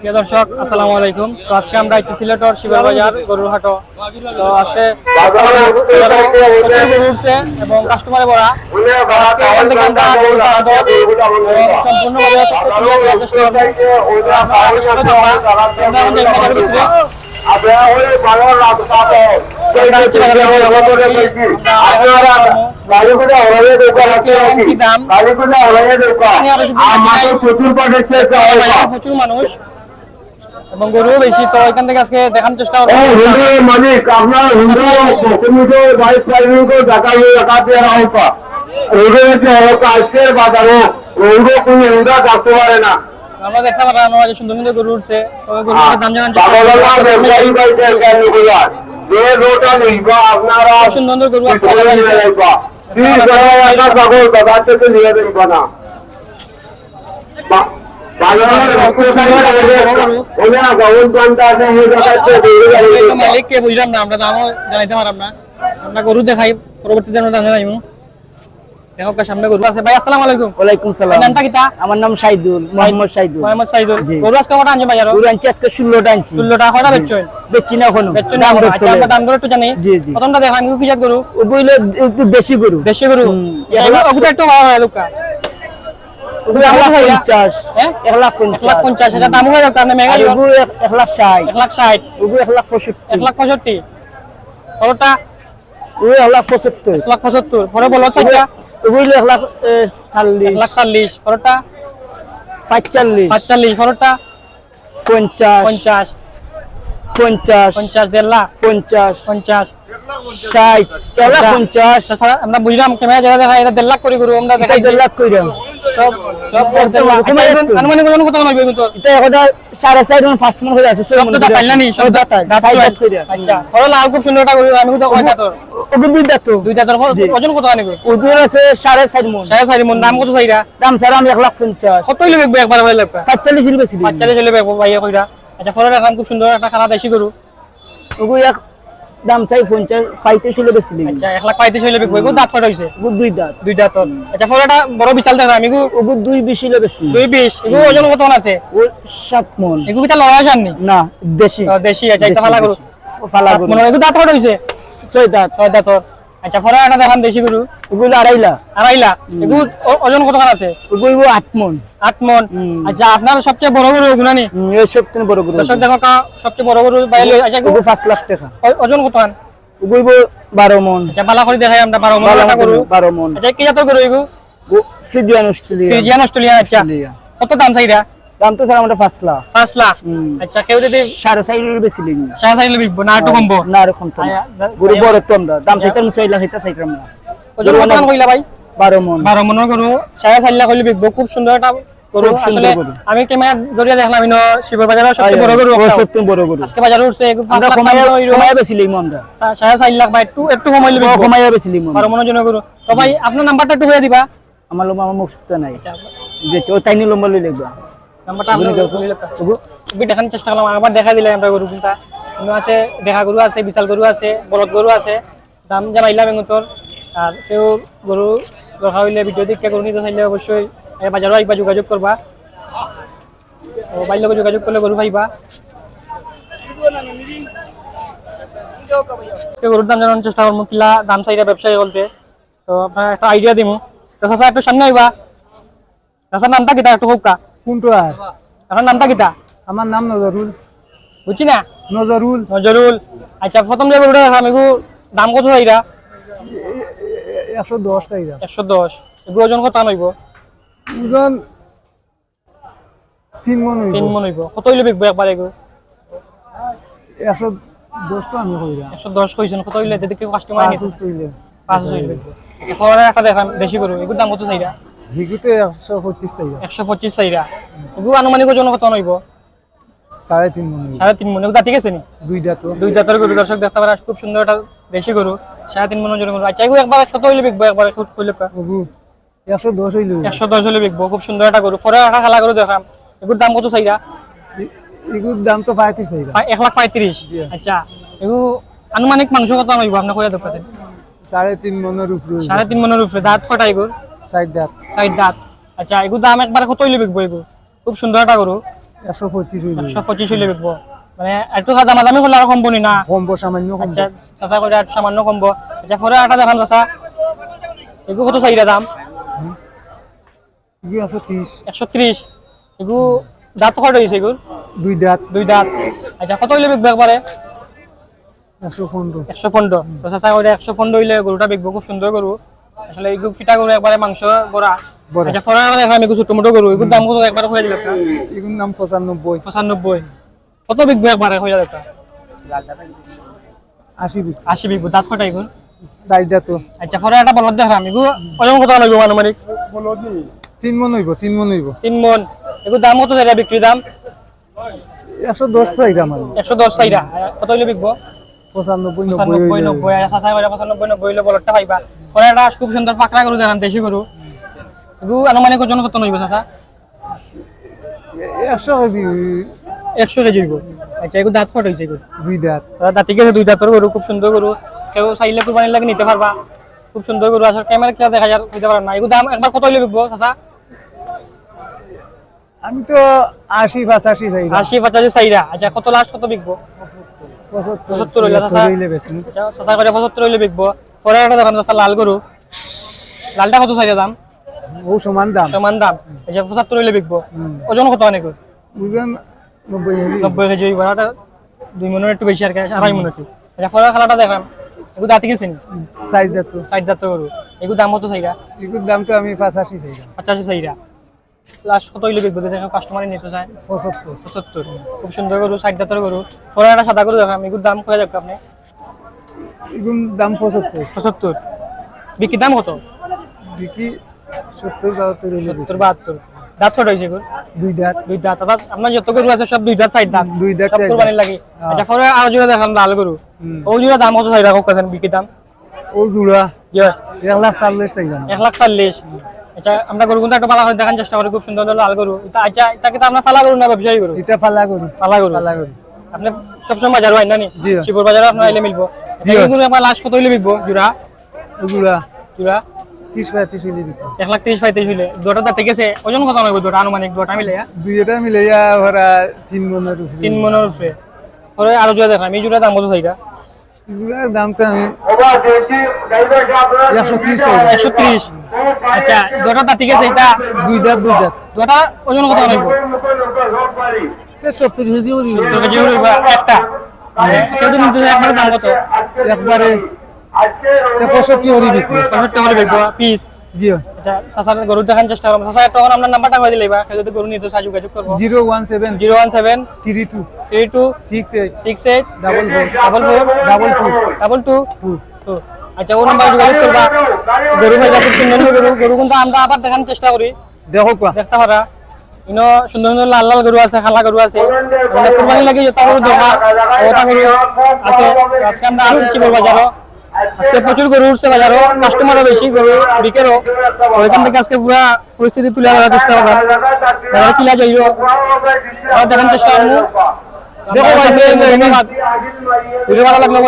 প্রিয় দর্শক আসসালামু আলাইকুম। তো আজকে আমরা ইচ্ছি সিলেটর শিবের বাজার গরুর হাটো তো আজকে উঠছে এবং কাস্টমারে ভরা। এখান থেকে আমরা সম্পূর্ণভাবে আপনারা প্রচুর মানুষ এবং গরুও বেশি তো এখান থেকে আজকে দেখানোর চেষ্টা করব মালিক আপনার হিন্দু মুসলমিত বাইশ তারিখ টাকা দিয়ে রাখা ওদের হচ্ছে আজকের বাজারও ওগুলো কোনো হিন্দা থাকতে পারে না আমরা দেখতে পারলাম যে সুন্দর সুন্দর গরু উঠছে তো গরুর দাম যে রোটা আপনারা সুন্দর সুন্দর গরু আছে মালিককে বুঝলাম না আমরা দামও জানাইতে পারলাম না আমরা গরু দেখাই দেখো সামনে গরু আছে ভাই আসসালামু আলাইকুম ওয়ালাইকুম সালাম নামটা কিতা আমার নাম সাইদুল মোহাম্মদ সাইদুল মোহাম্মদ সাইদুল গরু আজকে কটা আনছে বাজারও গরু আনছি আজকে ষোলোটা আনছি 16 কটা বেচছেন বেচছি না এখনও বেচছেন দাম এখন? দর চলে। আমরা দাম দর একটু জানি জি, জি। প্রথমটা দেখান কি জাত গরু ওগুলো একটু দেশি গরু দেশি গরু হুম। ওগুলো একটু ভালো হয় লোকা ওগুলো এক লাখ আমরা খাইলা? পঞ্চাশ হ্যাঁ পঞ্চাশ পঞ্চাশ হয়ে পঞ্চাশ দেড় লাখ পঞ্চাশ পঞ্চাশ ষাট পঞ্চাশ আমরা বুঝলাম ক্যামেরা দেখা এটা দেড় লাখ করে গরু আমরা দেড় লাখ কইরা সব আচ্ছা, ফলের খুব সুন্দর একটা খারাপ দেশি গরু। দাম চাই পঞ্চাশ পাইতে শুলে বেশি লাগে আচ্ছা এক লাখ পাইতে শুলে বেচবো এগুলো দাঁত কটা হইছে? ওগুলো দুই দাঁত। দুই দাঁত। আচ্ছা ফোনটা বড় বিশাল দাঁত আমি গো ওগুলো দুই বেশি হলে বেশি দুই বিশ এগুলো ওজন কত আছে? ও সাত মন। এগুলো কিটা লড়াই আসাননি না? দেশি। দেশি আচ্ছা এটা ফালা করো ফালা মন এগুলো দাঁত কটা হইছে? ছয় দাঁত। ছয় দাঁতর আচ্ছা ফলে একটা দেখান দেশি গরু। ওগুলো আড়াই লাখ আড়াই লাখ এগুলো ওজন কত আছে? ওগুলো আট মন। আট মন। আচ্ছা আপনার সবচেয়ে বড় গরু ওগুলো নি এই সব থেকে বড় গরু। দর্শক দেখো কা- সবচেয়ে বড় গরু বাইরে আচ্ছা ওগুলো পাঁচ লাখ টাকা। ওজন ওগুলো বারো মন। আচ্ছা বালা করে দেখাই আমরা বারো মন গরু মন, বারো মন। আচ্ছা কি জাতের গরু এগুলো ফিজিয়ান অস্ট্রেলিয়া ফ্রিজিয়ান অস্ট্রেলিয়ান আচ্ছা। কত দাম চাইরা দাম তো স্যার আমরা পাঁচ লাখ। পাঁচ লাখ? হুম। আচ্ছা কেউ যদি সাড়ে চার বেশি লিখি বিকবো না একটু কমবো? না এরকম তো না। গরু বড় তো আমরা। দাম চাইতাম লাখ এটা চাইতাম না ওজন কত কইলা ভাই? বারো মন। বারো মনের গরু সাড়ে চার লাখ হইলে বিকবো। খুব সুন্দর একটা গরু। খুব আসলে আমি ক্যামেরা ধরিয়া দেখলাম ইনো শিবের বাজারের সবচেয়ে বড় গরু সত্যি বড় গরু। আজকে বাজারে উঠছে আমরা বেশি লিখি আমরা। সা- সাড়ে চার লাখ বা একটু একটু কম হইলে ও বিকবো। কমাইয়া বেশি লিখি বারো মনের জন্য গরু। তো ভাই আপনার নাম্বারটা একটু হয়ে দিবা। আমার লোক আমার মুখস্থ নাই। আচ্ছা। ও তাইনি লম্বা লই লিখবা নাম্বারটা চেষ্টা করলাম আবার দেখা দিলাম আমরা গরু কোনটা। আছে দেখা গরু আছে বিশাল গরু আছে বলদ গরু আছে। দাম জানাইলাম এগুলোর আর কেউ গরু দরকার হইলে ভিডিও গরু নিতে চাইলে অবশ্যই বাজারও একবার যোগাযোগ করবা। ও যোগাযোগ করলে গরু পাইবা গরুর দাম জানানোর চেষ্টা করব কিলা দাম চাইরা ব্যবসায়ী বলতে। তো আপনার একটা আইডিয়া দিমু। তো চাচা একটু সামনে আইবা। চাচার নামটা কিতা একটু হোক কোনটো আর আপনার নামটা কিতা? আমার নাম নজরুল বুঝছি না নজরুল নজরুল আচ্ছা প্রথম যে গরুটা দেখাম এগু দাম কত চাইরা একশো দশ টাকা একশো দশ এগু ওজন কত নইব ওজন তিন মন হইব। তিন মন হইব। কত হইলে বিকবো একবার এগু একশো দশ তো আমি কইরা একশো দশ কইছেন কত হইলে? যদি কেউ কাস্টমার পাঁচ হইলে এখন একটা দেখাম বেশি গরু এগুর দাম কত চাইরা ভিগুতে একশো পঁচিশ টাকা একশো পঁচিশ চাইরা আনুমানিক ওজন কত নইব সাড়ে তিন মন সাড়ে তিন মন। দাঁতি গেছে নি? দুইটা তো দুই দাঁতের গরু দর্শক দেখতে পারে খুব সুন্দর একটা দেশি গরু। সাড়ে তিন মনের জন্য গরু। আচ্ছা একবার কত হইলে বিকবো একবার কইলে ওগু একশো দশ হইল একশো দশ হলে বিকবো খুব সুন্দর একটা গরু। পরে একটা খেলা গরু দেখাম। এগুর দাম কত চাইরা? এগুর দাম তো পঁয়ত্রিশ এক লাখ পঁয়ত্রিশ। আচ্ছা এগু আনুমানিক মাংস কত হইব আপনার কইয়া দোকানে সাড়ে তিন মনের উপরে সাড়ে তিন মনের উপরে। দাঁত কটা এগুর? সাইড দাঁত। চার দাঁত। আচ্ছা এগুর দাম একবার কত হইলে বিকবো খুব সুন্দর একটা গরু। একশো পঁচিশ হইল। একশো পঁচিশ হইলে বিকবো। মানে একটু দামাদামি করলে আর কমবো না কমবো সামান্য আচ্ছা চাচা করে আর সামান্য কমবো। আচ্ছা পরে আটা দেখাম চাচা। এগুলো কত চাহিদা দাম? একশো ত্রিশ। একশো ত্রিশ। এগুলো দাঁত কত হয়েছে এগুলো দুই দাঁত। দুই দাঁত। আচ্ছা কত হইলে বিকবো একবারে? একশো পনেরো। একশো পনেরো। চাচা করে একশো পনেরো হইলে গরুটা বিকবো। খুব সুন্দর গরু। আসলে এগুলো ফিটা গরু একবারে মাংস বড়া। আচ্ছা পরে আটা দেখাম এগুলো ছোট মোটো গরু এগুলোর দাম কত একবারে হয়ে দিল এগুলোর নাম পঁচানব্বই। পঁচানব্বই। কত বিকবো একবারে হয়ে যাবে আশি বিঘ আশি বিকবো। দাঁত কটা এগুলো চার দাঁত আচ্ছা পরে একটা বলদ দেখাম এগুলো ওজন কত লাগবে আনুমানিক? তিন মন হইব তিন মন হইব। তিন মন। এগুলো দাম কত চাইরা বিক্রি দাম? একশো দশ চাইরা মানে। একশো দশ চাইরা। কত হইলে বিকবো? পঁচানব্বই নব্বই নব্বই চাচা করে পঁচানব্বই নব্বই হইলে বলদটা পাইবা। পরে একটা খুব সুন্দর পাকড়া গরু দেখাম দেশি গরু। এগুলো আনুমানিক ওজন কত নইব চাচা? একশো কেজি। একশো কেজি হইব। আচ্ছা এগুলো দাঁত কত হয়েছে এগুলো দুই দাঁত। দাঁতি গেছে দুই দাঁতের গরু খুব সুন্দর গরু। কেউ চাইলে কুরবানির লাগে নিতে পারবা। খুব সুন্দর গরু আসলে ক্যামেরা কিনা দেখা যায় দিতে না। এগুলো দাম একবার কত হইলে বিকবো চাচা? আমি তো আশি পাঁচাশি চাইরা। আশি পঁচাশি চাইরা। আচ্ছা কত লাস্ট কত বিকবো? পঁচাত্তর হইলে চাচা করে পঁচাত্তর হইলে বিকবো। পরে একটা লাল গরু। লালটা কত দাম? ও সমান দাম। সমান দাম। আচ্ছা পঁচাত্তর হইলে বিকবো। ওজন কত অনেক বুঝলেন নব্বই কেজি। নব্বই কেজি হইব। দুই মনের একটু বেশি আর কি আড়াই মনের একটু। আচ্ছা পরে খেলাটা দেখাম এগুলো দাঁতি গেছে নি? চার দাঁত। সাইড দাঁত গরু। এগুলো দাম কত চাইরা? এগুলোর দাম তো আমি পাঁচাশি চাইরা পঁচাশি চাইরা। লাস্ট কত হইলে দেখো নিতে চায়। পঁচাত্তর। পঁচাত্তর। খুব সুন্দর গরু দাঁতের গরু। পরে একটা সাদা গরু দেখাম এগুলোর দাম যাবে আপনি? এগুলোর দাম পঁচাত্তর। পঁচাত্তর। বিক্রির দাম কত? বিক্রি সত্তর বাহাত্তর সত্তর বাহাত্তর। দাঁত কত হয়েছে এগুলো দুই দাঁত। দুই দাঁত। অর্থাৎ আপনার যত গরু আছে সব দুই দাঁত সাইড দাঁত। দুই দাঁত, সব দাঁত। লাগে। আচ্ছা পরে আরও জোড়া দেখাম লাল গরু। ও জোড়া দাম কত চাই রাখো কাছেন বিক্রির দাম। ও জোড়া। এক লাখ চাল্লিশ এক লাখ চল্লিশ। আচ্ছা আমরা গরু কিন্তু একটা পালা করে দেখার চেষ্টা করি খুব সুন্দর লাল গরু। এটা আচ্ছা এটা কিন্তু আমরা পালা গরু না ব্যবসায়ী গরু? এটা ফালা করি পালা গরু। ফালা করি আপনি সবসময় বাজার হয় না নি? শিবপুর বাজারে আপনার এলে মিলবো। গরু আপনার লাস্ট কত হইলে বিকবো? জোড়া? ও জোড়া? জোড়া ত্রিশ পঁয়ত্রিশ হইলে বিক্রি এক লাখ তিরিশ পঁয়ত্রিশ হইলে। দুটা দাঁতে গেছে। ওজন কত হবে দুটা আনুমানিক দুটা মিলে দুইটা মিলে ইয়া ওরা তিন মনের উপরে। তিন মনের উপরে। পরে আরও জোড়া দেখাম এই জোড়া দাম কত চাইটা? এগুলার দাম তো আমি ত্রিশ একশো ত্রিশ। আচ্ছা দুটা দাঁতে গেছে এটা দুই দাঁত দুই দাঁত দুটা ওজন কত বাড়ি সত্তর কেজি হইব সত্তর কেজি হইব একটা। কেউ তো নিতে একবারে দাম কত? একবারে পঁয়ষট্টি হরি বিক্রি পঁয়ষট্টি বিকবো পিস। জিও আচ্ছা চাচার গরু দেখার চেষ্টা করব চাচা তখন আপনার নাম্বারটা কেউ যদি গরু নিতে যোগাযোগ করব। Double four double four double two double two two. Two. আচ্ছা ও নাম্বার যোগাযোগ করবা। গরু ভাইবা খুব সুন্দর গরু গরু কিন্তু আমরা আবার দেখানোর চেষ্টা করি। দেখো কোয়া দেখতে পারা। ইনো সুন্দর সুন্দর লাল লাল গরু আছে খালা গরু আছে। মানে কুরবানি লাগি যত গরু দরকার ওটা গরু আছে। আজকে আমরা আসছি শিবর বাজারও। আজকে প্রচুর গরু উঠছে বাজারও। কাস্টমারও বেশি গরু বিকেরও। ওইখান থেকে আজকে পুরা পরিস্থিতি তুলে ধরার চেষ্টা করলাম বাজারে কিলা যাইও। দেখার চেষ্টা করব। দেখো ভাই ধন্যবাদ। ভিডিও ভালো লাগলে